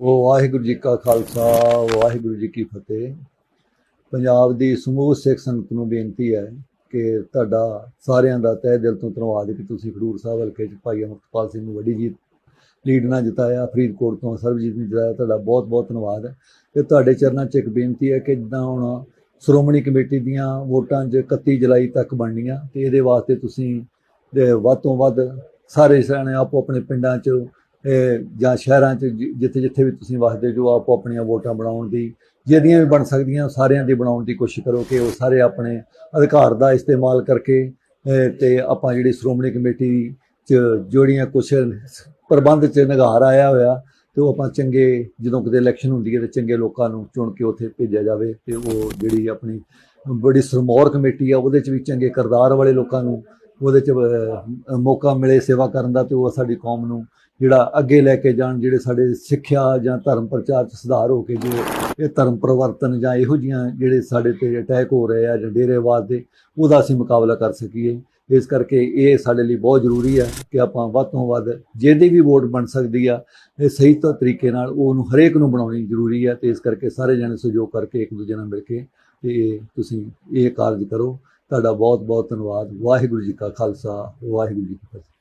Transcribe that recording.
ਉਹ ਵਾਹਿਗੁਰੂ ਜੀ ਕਾ ਖਾਲਸਾ, ਵਾਹਿਗੁਰੂ ਜੀ ਕੀ ਫਤਿਹ। ਪੰਜਾਬ ਦੀ ਸਮੂਹ ਸਿੱਖ ਸੰਗਤ ਨੂੰ ਬੇਨਤੀ ਹੈ ਕਿ ਤੁਹਾਡਾ ਸਾਰਿਆਂ ਦਾ ਤਹਿ ਦਿਲ ਤੋਂ ਧੰਨਵਾਦ ਕਿ ਤੁਸੀਂ ਖਡੂਰ ਸਾਹਿਬ ਹਲਕੇ ਚ ਭਾਈ ਅਮਰਪਾਲ ਸਿੰਘ ਨੂੰ ਵੱਡੀ ਜੀਤ, ਲੀਡ ਨਾਲ ਜਿਤਾਇਆ, ਫਰੀਦਕੋਟ ਤੋਂ ਸਰਬਜੀਤ ਨੇ ਜਿਤਾਇਆ, ਤੁਹਾਡਾ ਬਹੁਤ ਬਹੁਤ ਧੰਨਵਾਦ। ਹੈ ਤੇ ਤੁਹਾਡੇ ਚਰਨਾਂ 'ਚ ਇੱਕ ਬੇਨਤੀ ਹੈ ਕਿ ਜਿੱਦਾਂ ਹੁਣ ਸ਼੍ਰੋਮਣੀ ਕਮੇਟੀ ਦੀਆਂ ਵੋਟਾਂ 'ਚ 31 ਜੁਲਾਈ ਤੱਕ ਬਣਨੀਆਂ, ਤੇ ਇਹਦੇ ਵਾਸਤੇ ਤੁਸੀਂ ਵੱਧ ਤੋਂ ਵੱਧ ਸਾਰੇ ਸਿਆਣੇ ਆਪੋ ਆਪਣੇ ਪਿੰਡਾਂ 'ਚ ਜਾਂ ਸ਼ਹਿਰਾਂ 'ਚ ਜਿੱਥੇ ਜਿੱਥੇ ਵੀ ਤੁਸੀਂ ਵਸਦੇ ਜੋ ਆਪੋ ਆਪਣੀਆਂ ਵੋਟਾਂ ਬਣਾਉਣ ਦੀ ਜਿਹਦੀਆਂ ਵੀ ਬਣ ਸਕਦੀਆਂ ਸਾਰਿਆਂ ਦੀ ਬਣਾਉਣ ਦੀ ਕੋਸ਼ਿਸ਼ ਕਰੋ ਕਿ ਉਹ ਸਾਰੇ ਆਪਣੇ ਅਧਿਕਾਰ ਦਾ ਇਸਤੇਮਾਲ ਕਰਕੇ ਅਹ, ਤੇ ਆਪਾਂ ਜਿਹੜੀ ਸ਼੍ਰੋਮਣੀ ਕਮੇਟੀ 'ਚ ਜਿਹੜੀਆਂ ਕੁਛ ਪ੍ਰਬੰਧ 'ਚ ਨਿਗਾਰ ਆਇਆ ਹੋਇਆ ਤੇ ਉਹ ਆਪਾਂ ਚੰਗੇ ਜਦੋਂ ਕਿਤੇ ਇਲੈਕਸ਼ਨ ਹੁੰਦੀ ਹੈ ਤੇ ਚੰਗੇ ਲੋਕਾਂ ਨੂੰ ਚੁਣ ਕੇ ਉੱਥੇ ਭੇਜਿਆ ਜਾਵੇ ਤੇ ਉਹ ਜਿਹੜੀ ਆਪਣੀ ਬੜੀ ਸਰਮੌਰ ਕਮੇਟੀ ਆ ਉਹਦੇ 'ਚ ਵੀ ਚੰਗੇ ਕਿਰਦਾਰ ਵਾਲੇ ਲੋਕਾਂ ਨੂੰ ਉਹਦੇ 'ਚ ਮੌਕਾ ਮਿਲੇ ਸੇਵਾ ਕਰਨ ਦਾ ਤੇ ਉਹ ਸਾਡੀ ਕੌਮ ਨੂੰ ਜਿਹੜਾ ਅੱਗੇ ਲੈ ਕੇ ਜਾਣ, ਜਿਹੜੇ ਸਾਡੇ ਸਿੱਖਿਆ ਜਾਂ ਧਰਮ ਪ੍ਰਚਾਰ 'ਚ ਸੁਧਾਰ ਹੋ ਕੇ ਜੋ ਇਹ ਧਰਮ ਪਰਿਵਰਤਨ ਜਾਂ ਇਹੋ ਜੀਆਂ ਜਿਹੜੇ ਸਾਡੇ ਤੇ ਅਟੈਕ ਹੋ ਰਹੇ ਆ ਜਾਂ ਡੇਰੇਵਾਦ ਦੇ, ਉਹਦਾ ਅਸੀਂ ਮੁਕਾਬਲਾ ਕਰ ਸਕੀਏ। ਇਸ ਕਰਕੇ ਇਹ ਸਾਡੇ ਲਈ ਬਹੁਤ ਜ਼ਰੂਰੀ ਹੈ ਕਿ ਆਪਾਂ ਵੱਧ ਤੋਂ ਵੱਧ ਜਿਹਦੀ ਵੀ ਵੋਟ ਬਣ ਸਕਦੀ ਆ, ਇਹ ਸਹੀ ਤੋਂ, ਤਰੀਕੇ ਨਾਲ ਉਹਨੂੰ ਹਰੇਕ ਨੂੰ ਬਣਾਉਣੀ ਜ਼ਰੂਰੀ ਹੈ ਤੇ ਇਸ ਕਰਕੇ ਸਾਰੇ ਜਣੇ ਸਹਿਯੋਗ ਕਰਕੇ ਇੱਕ ਦੂਜੇ ਨਾਲ ਮਿਲ ਕੇ ਤੇ ਤੁਸੀਂ ਇਹ ਕਾਰਜ ਕਰੋ। ਤੁਹਾਡਾ ਬਹੁਤ ਬਹੁਤ ਧੰਨਵਾਦ। ਵਾਹਿਗੁਰੂ ਜੀ ਕਾ ਖਾਲਸਾ ਵਾਹਿਗੁਰੂ ਜੀ ਕੀ ਫਤਿਹ।